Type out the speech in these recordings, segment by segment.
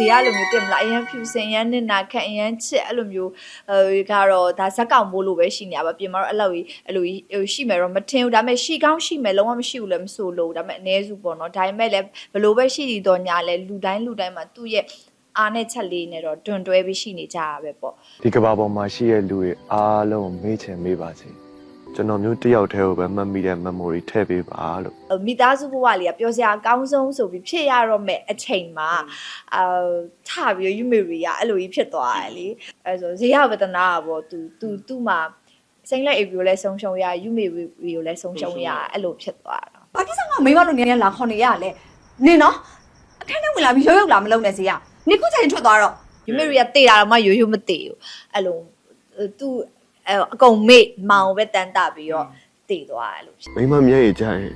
ဈေးရလိုမျိုးတင်မလားအရန်ဖြူစင်အရန်နစ်နာခန့်အရန်ချစ်အဲ့လိုမျိုးအဲကတော့ဒါဇက်ကောင်မိုးလို့ပဲရှိနေရပါပြင်မှာတော့အဲ့လိုကြီးအဲ့လိုကြီးဟိုရှိမယ်တော့မထင်ဘူးဒါပေမဲ့ရှိကောင်းရှိမယ်လုံးဝမရှိဘူးလည်းမဆိုလို့ဒါပေမဲ့အ ਨੇ စုပေါ့နော်ဒါပေမဲ့လည်းဘလို့ပဲရှိတည်တော့ညာလဲလူတိုင်းလူတိုင်းမှာသူ့ရဲ့အားနဲ့ချက်လေးနဲ့တော့တွန်တွဲပြီးရှိနေကြတာပဲပေါ့ဒီကဘာပေါ်မှာရှိတဲ့လူတွေအားလုံးမေ့ချင်မေ့ပါစေ ကျွန်တော်မျိုးတစ်ယောက်တည်းကိုပဲမှတ်မိတဲ့ memory ထည့်ပေးပါလို့ဟိုမိသားစုဘဝလေးကပျော်စရာအကောင်းဆုံးဆိုပြီးဖြစ်ရတော့မဲ့အချိန်မှာအာထပြီးယူမီရီကအဲ့လိုကြီးဖြစ်သွားတယ်လေအဲဆိုဇေယဝဒနာကပေါ့သူသူသူ့မှာစိမ့်လက်အေဗီကိုလည်းဆုံးရှုံးရယူမီရီကိုလည်းဆုံးရှုံးရအဲ့လိုဖြစ်သွားတာဘာကိစ္စကမိမတို့နေနေလာခေါ်နေရလဲနေနော်အခန်းထဲဝင်လာပြီးရုပ်ရုပ်လာမလုံးနဲ့စီရနေခုချိန်ထွက်သွားတော့ယူမီရီကတေးတာတော့မှရိုးရိုးမတေးဘူးအဲ့လိုသူ အအကုန်မေ့မောင်ပဲတန်းတာပြီးတော့တေးသွားတယ်လို့ဖြစ်မိမမျက်ရည်ကျရင်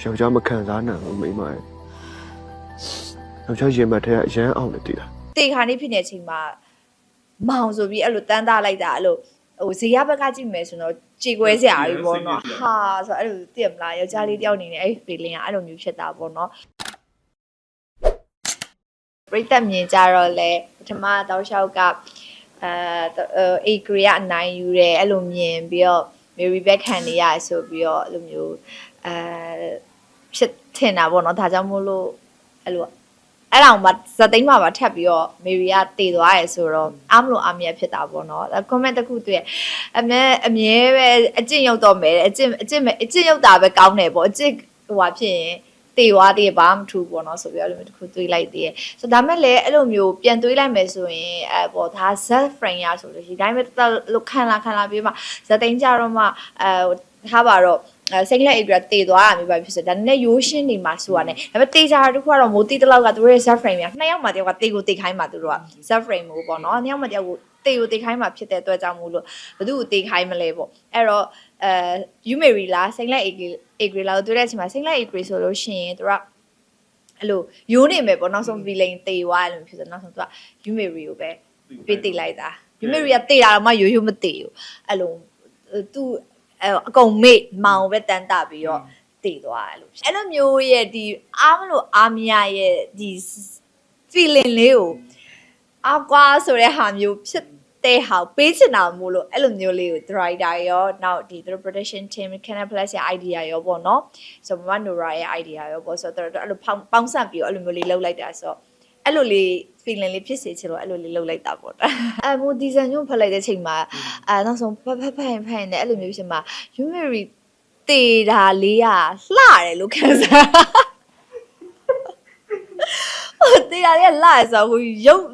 ယောက်ျားမခံစားနိုင်ဘူးမိမရဲ့ယောက်ျားရင်မထဲကအရန်အောင်တယ်တည်လားတေခါနေဖြစ်နေတဲ့အချိန်မှာမောင်ဆိုပြီးအဲ့လိုတန်းတာလိုက်တာအဲ့လိုဟိုဇေယဘက်ကကြည့်မယ်ဆိုတော့ကြေကွဲစရာကြီးပေါ့နော်ဟာဆိုတော့အဲ့လိုသိရမလားယောက်ျားလေးတယောက်အနေနဲ့အဲ့ feeling ကအဲ့လိုမျိုးဖြစ်တာပေါ့နော်ပြိတ္တမြင်ကြတော့လေပထမတောက်လျှောက်က အဲအေဂရီကအနိုင်ယူတယ်အဲ့လိုမြင်ပြီးတော့ Mary Beck ခံနေရဆိုပြီးတော့အဲ့လိုမျိုးအဲဖြစ်ထင်တာပေါ့နော်ဒါကြောင့်မို့လို့အဲ့လိုအဲ့တောင်မှဇသိမ်းမှာပါထပ်ပြီးတော့မေရီကတည်သွားရဲဆိုတော့အားမလို့အားမရဖြစ်တာပေါ့နော်အဲ comment တစ်ခုတွေ့အမြဲအမြဲပဲအကျင့်ရောက်တော့မယ်တဲ့အကျင့်အကျင့်အကျင့်ရောက်တာပဲကောင်းတယ်ပေါ့အကျင့်ဟိုဟာဖြစ်ရင် တည်သွားသေးဘာမှမထူးပေါ့နော်ဆိုပြီးတော့အဲ့လိုမျိုးတစ်ခုတွေးလိုက်သေးတယ်ဆိုဒါမဲ့လည်းအဲ့လိုမျိုးပြန်တွေးလိုက်မယ်ဆိုရင်အဲပေါ့ဒါ Z frame ရဆိုလို့ရှိရင်ဒါပေမဲ့တော်လို့ခံလာခံလာပြီးမှဇသိမ်းကြတော့မှအဲထားပါတော့အဲစိတ်လက်အိပ်ပြတေသွားတာမျိုးပဲဖြစ်စတယ်ဒါနဲ့ရိုးရှင်းနေမှာဆိုရတယ်ဒါပေမဲ့တေချာတခုကတော့မိုးတီတလောက်ကသူတို့ရဲ့ Z frame ကနှစ်ယောက်မှတယောက်ကတေကိုတေခိုင်းမှာသူတို့က Z frame ကိုပေါ့နော်နှစ်ယောက်မှတယောက်ကို တေကိုတေခိုင်းမှာဖြစ်တဲ့အတွက်ကြောင့်မို့လို့ဘသူ့ကိုတေခိုင်းမလဲပေါ့အဲ့တော့အဲယူမေရီလားစိတ်လက်အိပ်အိပ်ဂရီလားတို့တဲ့အချိန်မှာစိတ်လက်အိပ်ဂရီဆိုလို့ရှိရင်သူကအဲ့လိုယိုးနေမယ်ပေါ့နောက်ဆုံး villain တေသွားတယ်လို့ဖြစ်စနောက်ဆုံးသူကယူမေရီကိုပဲပေးတေလိုက်တာယူမေရီကတေတာတော့မှရိုးရိုးမတေဘူးအဲ့လိုသူအဲ့အကုန်မေ့မောင်ပဲတန်းတာပြီးတော့တည်သွားတယ်လို့ဖြစ်အဲ့လိုမျိုးရဲ့ဒီအားမလို့အားမရရဲ့ဒီ feeling လေးကိုအကွာဆိုတဲ့ဟာမျိုးဖြစ် တဲ့ဟာကိုပေးချင်တာမို့လို့အဲ့လိုမျိုးလေးကို driver ရောနောက်ဒီသူတို့ production team Canal Plus ရဲ့ idea ရောပေါ့နော်ဆိုတော့ Mama Nora ရဲ့ idea ရောပေါ့ဆိုတော့သူတို့အဲ့လိုပေါင်းပေါင်းစပ်ပြီးတော့အဲ့လိုမျိုးလေးလုပ်လိုက်တာဆိုတော့အဲ့လိုလေး feeling လေးဖြစ်စေချင်လို့အဲ့လိုလေးလုပ်လိုက်တာပေါ့အဲမိုဒီဇိုင်းညွန့်ဖတ်လိုက်တဲ့ချိန်မှာအဲနောက်ဆုံးဖတ်ဖတ်ဖတ်ရင်ဖတ်ရင်လည်းအဲ့လိုမျိုးဖြစ်မှာ Yumiri တေတာလေးကလှတယ်လို့ခံစားဟိုတေတာလေးကလှရဆိုတော့ဟိုရုပ်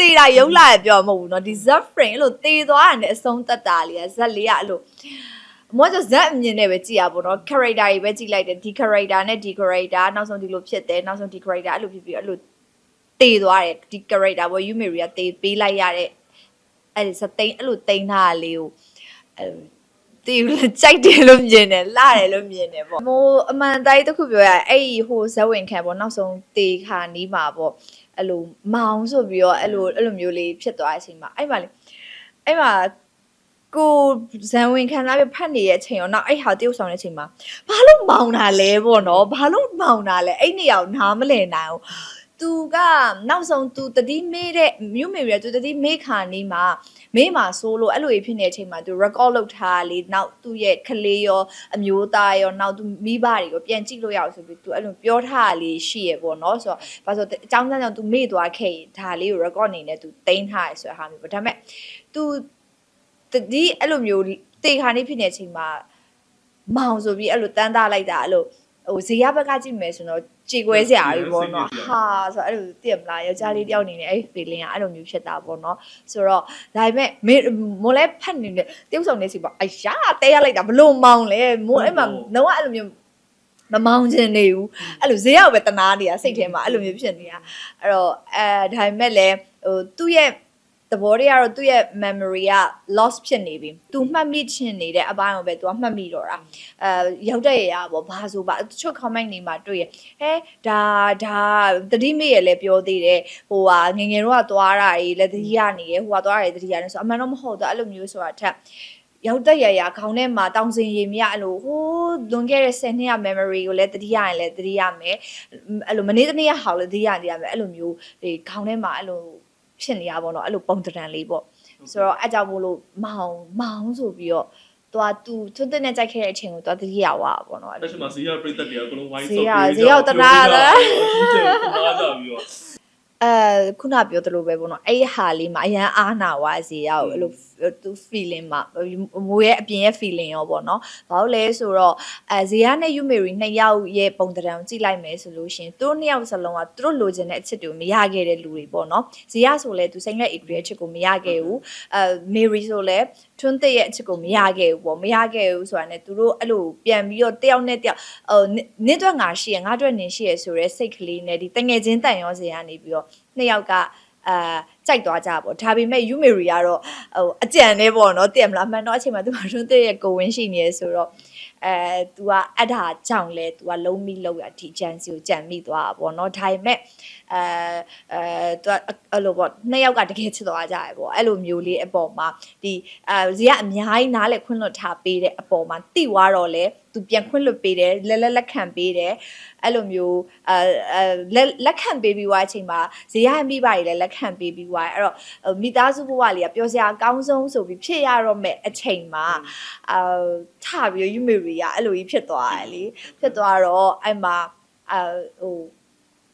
တေတာရုပ်လှရပြောမှာမဟုတ်ဘူးเนาะဒီ Z frame အဲ့လိုတေသွားတယ်အဆုံးတက်တာလေးက Z လေးကအဲ့လိုအမောကျဇက်အမြင်နဲ့ပဲကြည့်ရပါတော့ character ကြီးပဲကြည့်လိုက်တယ်ဒီ character နဲ့ဒီ character နောက်ဆုံးဒီလိုဖြစ်တယ်နောက်ဆုံးဒီ character အဲ့လိုဖြစ်ပြီးအဲ့လိုတေသွားတယ်ဒီ character ဘော Yumiri ကတေပေးလိုက်ရတဲ့အဲ့ဒီစသိန်းအဲ့လိုတိန်းထားတာလေးကိုအဲ့လိုတီးလို့ကြိုက်တယ်လို့မြင်တယ်လှတယ်လို့မြင်တယ်ပေါ့မိုးအမှန်တိုင်းတစ်ခုပြောရရင်အဲ့ဒီဟိုဇက်ဝင်ခံပေါ့နောက်ဆုံးတေခါနီးမှာပေါ့ အဲ့လိုမောင်ဆိုပြီးတော့အဲ့လိုအဲ့လိုမျိုးလေးဖြစ်သွားတဲ့အချိန်မှာအဲ့မှာလေအဲ့မှာကိုဇန်ဝင်ခံစားပြီးဖတ်နေတဲ့အချိန်ရောနောက်အဲ့ဟာတရုပ်ဆောင်တဲ့အချိန်မှာဘာလို့မောင်တာလဲပေါ့နော်ဘာလို့မောင်တာလဲအဲ့နေရာကိုနားမလည်နိုင်ဘူး သူကနောက်ဆုံးသူတတိမေးတဲ့မြို့မေရသူတတိမေးခါနေမှာမေးမှာဆိုလို့အဲ့လိုဖြစ်နေတဲ့အချိန်မှာသူ record လုပ်ထားလေနောက်သူ့ရဲ့ကလေးရောအမျိုးသားရောနောက်သူမိဘတွေကိုပြန်ကြည့်လို့ရအောင်ဆိုပြီးသူအဲ့လိုပြောထားတာလေးရှိရပေါ့နော်ဆိုတော့ဘာလို့အကြောင်းကြောင့်သူမေ့သွားခဲ့ရင်ဒါလေးကို record အနေနဲ့သူတင်ထားရဆိုတဲ့ဟာမျိုးပေါ့ဒါပေမဲ့ तू တတိအဲ့လိုမျိုးတေခါနေဖြစ်နေတဲ့အချိန်မှာမောင်ဆိုပြီးအဲ့လိုတန်းသားလိုက်တာအဲ့လိုဟိုဇေယဘက်ကကြည့်မယ်ဆိုတော့ ကြေကွဲစရာကြီးပေါ့နော်ဟာဆိုတော့အဲ့လိုသိရမလားယောက်ျားလေးတယောက်အနေနဲ့အဲ့ feeling ကအဲ့လိုမျိုးဖြစ်တာပေါ့နော်ဆိုတော့ဒါပေမဲ့မေမလဲဖတ်နေတဲ့တယောက်ဆောင်နေစီပေါ့အရာတဲရလိုက်တာဘလို့မောင်လဲမိုးအဲ့မှာတော့အဲ့လိုမျိုးမမောင်းချင်နေဘူးအဲ့လိုဈေးရောက်ပဲတနာနေတာစိတ်ထဲမှာအဲ့လိုမျိုးဖြစ်နေတာအဲ့တော့အဲဒါပေမဲ့လည်းဟိုသူ့ရဲ့ သဘောတွေကတော့သူ့ရဲ့ memory က loss ဖြစ်နေပြီ။ तू မှတ်မိချင်နေတဲ့အပိုင်းကိုပဲ तू ကမှတ်မိတော့တာ။အဲရောက်တဲ့ရရပေါ့ဘာဆိုပါတချို့ comment တွေမှာတွေ့ရ။ဟဲဒါဒါတတိမေရဲ့လည်းပြောသေးတယ်။ဟိုဟာငယ်ငယ်တော့ကသွားတာတွေလည်းတတိရနေရဟိုကသွားတာတွေတတိရနေဆိုအမှန်တော့မဟုတ်တော့အဲ့လိုမျိုးဆိုတာထက်ရောက်တက်ရရခေါင်းထဲမှာတောင်စင်ရေမြအဲ့လိုဟိုးလွန်ခဲ့တဲ့10နှစ်ရ memory ကိုလည်းတတိယရင်လည်းတတိယမယ်အဲ့လိုမနေ့တနေ့ရဟောက်လည်းတတိယနေရမယ်အဲ့လိုမျိုးဒီခေါင်းထဲမှာအဲ့လို ဖြစ်နေရပါတော့အဲ့လိုပုံတံလေးပေါ့ဆိုတော့အဲ့ကြောင့်မို့လို့မောင်မောင်ဆိုပြီးတော့သွားသူထွန်းတဲ့နဲ့ကြိုက်ခဲ့တဲ့အချိန်ကိုသွားတတိယဝါပေါ့နော်အဲ့ဒီမှာဈေးရပြိတ္တတွေအကုန်လုံးဝိုင်းဈေးရဈေးရောက်တနာလားဒီကျတနာကြပြီးတော့ အဲခုနပြောသလိုပဲပေါ့နော်အဲ့ဒီဟာလေးမှာအရန်အားနာဝါစီရောက်အဲ့လိုသူ feeling မှာမိုးရဲ့အပြင်ရဲ့ feeling ရောပေါ့နော်ဘာလို့လဲဆိုတော့အဲဇီယာနဲ့ယူမေရီနှစ်ယောက်ရဲ့ပုံသဏ္ဍာန်ကိုကြည့်လိုက်မယ်ဆိုလို့ရှင်သူတို့နှစ်ယောက်စလုံးကသူတို့လိုချင်တဲ့အချစ်တွေကိုမရခဲ့တဲ့လူတွေပေါ့နော်ဇီယာဆိုလဲသူစိမ့်လက် agree အချစ်ကိုမရခဲ့ဘူးအဲမေရီဆိုလဲ ထွန်းတဲ့ရဲ့အချစ်ကိုမရခဲ့ဘူးပေါ့မရခဲ့ဘူးဆိုတာ ਨੇ သူတို့အဲ့လိုပြန်ပြီးတော့တယောက်နဲ့တယောက်ဟိုနင်းအတွက်ငါရှိရငါအတွက်နင်းရှိရဆိုရဲစိတ်ကလေးနဲ့ဒီတငယ်ချင်းတန်ရောစရာနေပြီးတော့နှစ်ယောက်ကအာကြိုက်သွားကြပေါ့ဒါပေမဲ့ယူမေရီကတော့ဟိုအကြံနေပေါ့နော်တင်မလားမှန်တော့အချိန်မှာသူကထွန်းတဲ့ရဲ့ကိုဝင်းရှိနေရဆိုတော့ အဲ तू ကအဲ့ဒါကြောင့်လဲ तू ကလုံးမိလောက်ရဒီချန်စီကိုကြံမိသွားတာပေါ့နော်ဒါပေမဲ့အဲအဲ तू အဲ့လိုပေါ့နှစ်ယောက်ကတကယ်ချစ်သွားကြရပေါ့အဲ့လိုမျိုးလေးအပေါ်မှာဒီအဲဇီကအများကြီးနားလေခွင့်လွတ်ထားပေးတဲ့အပေါ်မှာတိသွားတော့လဲ သူပြန်ခွင့်လွတ်ပေးတယ်လက်လက်လက်ခံပေးတယ်အဲ့လိုမျိုးအဲအဲလက်လက်ခံပေးပြီးွားအချိန်မှာဇီရမိပါကြီးလည်းလက်ခံပေးပြီးွားအဲ့တော့မိသားစုဘဝလေးကပျော်စရာအကောင်းဆုံးဆိုပြီးဖြစ်ရတော့မဲ့အချိန်မှာအာထပြီးယူမေရီကအဲ့လိုကြီးဖြစ်သွားတယ်လေဖြစ်သွားတော့အဲ့မှာအာဟို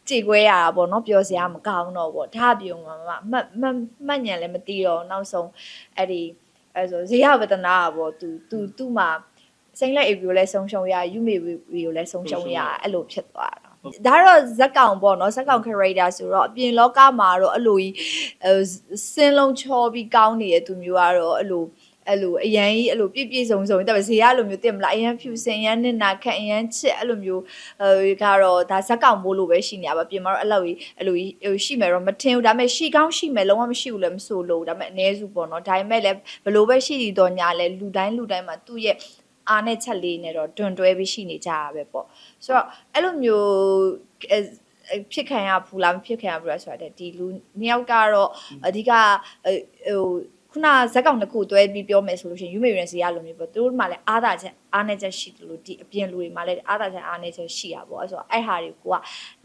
ကြည်ခွဲရတာပေါ့နော်ပြောစရာမကောင်းတော့ပေါ့ဒါပြုံမှာမမမှတ်ညံလည်းမသိတော့နောက်ဆုံးအဲ့ဒီအဲဆိုဇေယဝဒနာပေါ့သူသူသူ့မှာ စိမ့်လက်အေဗီကိုလည်းဆုံးရှုံးရယူမေဗီကိုလည်းဆုံးရှုံးရအဲ့လိုဖြစ်သွားတာဒါတော့ဇက်ကောင်ပေါ့နော်ဇက်ကောင် character ဆိုတော့အပြင်လောကမှာတော့အဲ့လိုကြီးစင်းလုံးချောပြီးကောင်းနေတဲ့သူမျိုးကတော့အဲ့လိုအဲ့လိုအရန်ကြီးအဲ့လိုပြည့်ပြည့်စုံစုံတက်ပဲဇေယလိုမျိုးတင်မလားအရန်ဖြူစင်ရန်နစ်နာခန့်အရန်ချစ်အဲ့လိုမျိုးအဲကတော့ဒါဇက်ကောင်မိုးလိုပဲရှိနေရပါပြင်မှာတော့အဲ့လိုကြီးအဲ့လိုကြီးဟိုရှိမယ်တော့မထင်ဘူးဒါပေမဲ့ရှိကောင်းရှိမယ်လုံးဝမရှိဘူးလည်းမဆိုလို့ဒါပေမဲ့အ ਨੇ စုပေါ့နော်ဒါပေမဲ့လည်းဘလို့ပဲရှိတည်တော့ညာလဲလူတိုင်းလူတိုင်းမှာသူ့ရဲ့ အားနဲ့ချက်လေးနဲ့တော့တွန်တွဲပြီးရှိနေကြရပဲပေါ့ဆိုတော့အဲ့လိုမျိုးဖြစ်ခံရဘူးလားမဖြစ်ခံရဘူးလားဆိုတာဒီလူနှစ်ယောက်ကတော့အဓိကဟိုခုနဇက်ကောင်တစ်ခုတွဲပြီးပြောမယ်ဆိုလို့ရှိရင်ယူမေရင်စီရလိုမျိုးပေါ့သူတို့မှလည်းအားသာချက်အားနေချက်ရှိတယ်လို့ဒီအပြင်လူတွေမှလည်းအားသာချက်အားနေချက်ရှိရပေါ့အဲ့ဆိုအဲ့ဟာတွေကိုက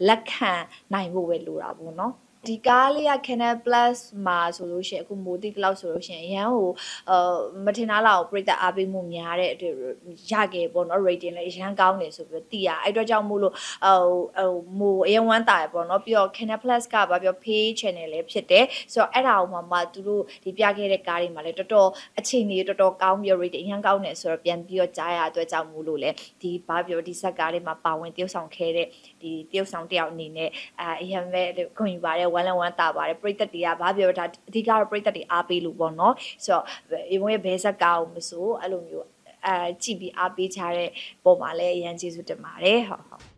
လက်ခံနိုင်ဖို့ပဲလိုတာပေါ့နော် ဒီကားလေးက Canal Plus မှာဆိုလို့ရှိရင်အခု Modi Cloud ဆိုလို့ရှိရင်အရန်ဟိုအာမထင်သားလောက်ပြိတ္တအားပေးမှုများတဲ့အတွက်ရခဲ့ပေါ့နော် rating လည်းအရန်ကောင်းနေဆိုပြီးသိရအဲ့အတွက်ကြောင့်မို့လို့ဟိုဟိုမိုအရန်ဝမ်းတာရပေါ့နော်ပြီးတော့ Canal Plus ကဘာပြော pay channel လည်းဖြစ်တယ်ဆိုတော့အဲ့ဒါအောင်မှမှသူတို့ဒီပြခဲ့တဲ့ကားတွေမှာလည်းတော်တော်အချိန်ကြီးတော်တော်ကောင်းပြီး rating အရန်ကောင်းနေဆိုတော့ပြန်ပြီးတော့ကြားရအတွက်ကြောင့်မို့လို့လေဒီဘာပြောဒီဇက်ကားတွေမှာပါဝင်တယောက်ဆောင်ခဲတဲ့ဒီတယောက်ဆောင်တယောက်အနေနဲ့အာအရန်ပဲဂုဏ်ယူပါတယ်ဝမ်းလန်းဝမ်းတာပါတယ်ပရိသတ်တွေကဘာပြောတာအဓိကတော့ပရိသတ်တွေအားပေးလို့ပေါ့နော်ဆိုတော့အေဝံရဲ့ဘဲဇက်ကားကိုမဆိုအဲ့လိုမျိုးအဲကြည့်ပြီးအားပေးချတဲ့ပုံမှာလည်းအရန်ကျေးဇူးတင်ပါတယ်ဟုတ်ဟုတ်